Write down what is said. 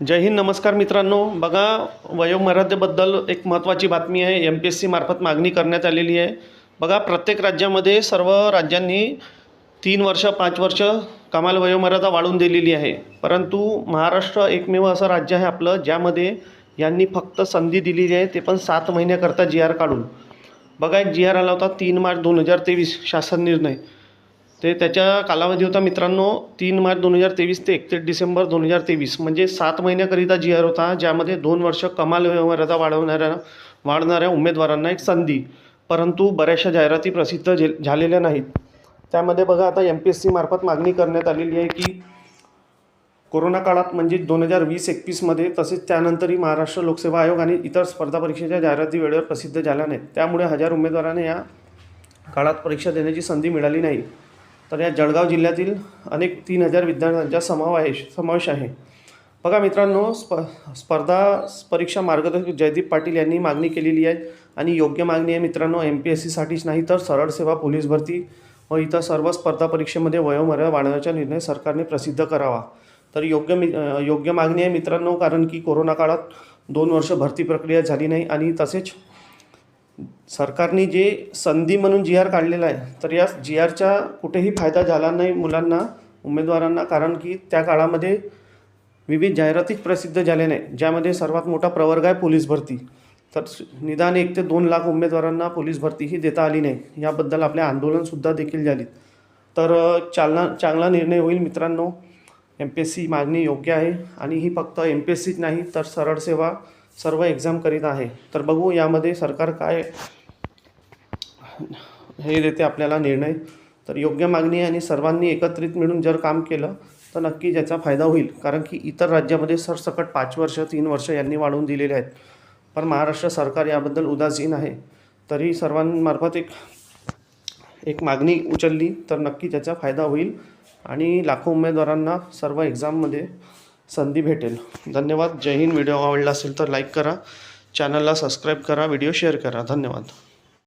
जय हिंद नमस्कार मित्रांनो. बघा वयोमर्यादेबद्दल एक महत्त्वाची बातमी आहे. एम पी एस सी मार्फत मागणी करण्यात आलेली आहे. बघा प्रत्येक राज्यामध्ये सर्व राज्यांनी तीन वर्ष पाच वर्ष कमाल वयोमर्यादा वाढून दिलेली आहे. परंतु महाराष्ट्र एकमेव असं राज्य आहे आपलं ज्यामध्ये यांनी फक्त संधी दिलेली आहे. ते पण सात महिन्याकरता जी आर काढून. बघा एक जी आर आला होता तीन मार्च दोन हजार तेवीस शासन निर्णय. ते त्याच्या कालावधी होता मित्रांनो तीन मार्च दोन हजार तेवीस ते एकतीस डिसेंबर दोन हजार तेवीस. म्हणजे सात महिन्याकरिता जी आर होता ज्यामध्ये दोन वर्ष कमाल वयोमर्यादा वाढवणाऱ्या वाढणाऱ्या उमेदवारांना एक संधी. परंतु बऱ्याचशा जाहिराती प्रसिद्ध झे झालेल्या नाहीत. त्यामध्ये बघा आता एम पी एस सीमार्फत मागणी करण्यात आलेली आहे की कोरोना काळात म्हणजे दोन हजार वीस एकवीसमध्ये तसेच त्यानंतरही महाराष्ट्र लोकसेवा आयोग आणि इतर स्पर्धा परीक्षेच्या जाहिराती वेळेवर प्रसिद्ध झाल्या नाहीत. त्यामुळे हजार उमेदवारांना या काळात परीक्षा देण्याची संधी मिळाली नाही. तर या जळगाव जिल्ह्यातील अनेक तीन हजार विद्यार्थ्यांचा समावेश समावेश आहे. बघा मित्रांनो स्प स्पर्धा परीक्षा मार्गदर्शक जयदीप पाटील यांनी मागणी केलेली आहे आणि योग्य मागणी आहे मित्रांनो एम पी एस सीसाठीच नाही तर सरळ सेवा पोलीस भरती व इतर सर्व स्पर्धा परीक्षेमध्ये वयोमर्यादा वाढवण्याचा निर्णय सरकारने प्रसिद्ध करावा. तर योग्य मि योग्य मागणी आहे मित्रांनो कारण की कोरोना काळात दोन वर्ष भरती प्रक्रिया झाली नाही आणि तसेच सरकारने जे संधी म्हणून जी आर काढलेला आहे तर या जी आरचा कुठेही फायदा झाला नाही मुलांना उमेदवारांना कारण की त्या काळामध्ये विविध जाहिरातीच प्रसिद्ध झाल्या नाही ज्यामध्ये सर्वात मोठा प्रवर्ग आहे पोलीस भरती. तर निदान एक ते दोन लाख उमेदवारांना पोलीस भरती ही देता आली नाही याबद्दल आपले आंदोलनसुद्धा देखील झाली तर चालना चांगला निर्णय होईल मित्रांनो. एम पी एस सी मागणी योग्य आहे आणि ही फक्त एम पी एस सीच नाही तर सरळ सेवा सर्व एक्झाम करीत आहे. तर बघू यामध्ये सरकार काय हे देते आपल्याला निर्णय. तर योग्य मागणी आणि सर्वांनी एकत्रित मिळून जर काम केलं तर नक्की ज्याचा फायदा होईल. कारण की इतर राज्यामध्ये सरसकट पाच वर्ष तीन वर्ष यांनी वाढवून दिलेले आहेत. पण महाराष्ट्र सरकार याबद्दल उदासीन आहे. तरी सर्वांमार्फत एक एक मागणी उचलली तर नक्की त्याचा फायदा होईल. आणि लाखो उमेदवारांना सर्व एक्झाममध्ये संधी भेटेल. धन्यवाद. जय हिंद. व्हिडिओ आवडला असेल तर लाईक करा. चॅनलला सबस्क्राईब करा. व्हिडिओ शेअर करा. धन्यवाद.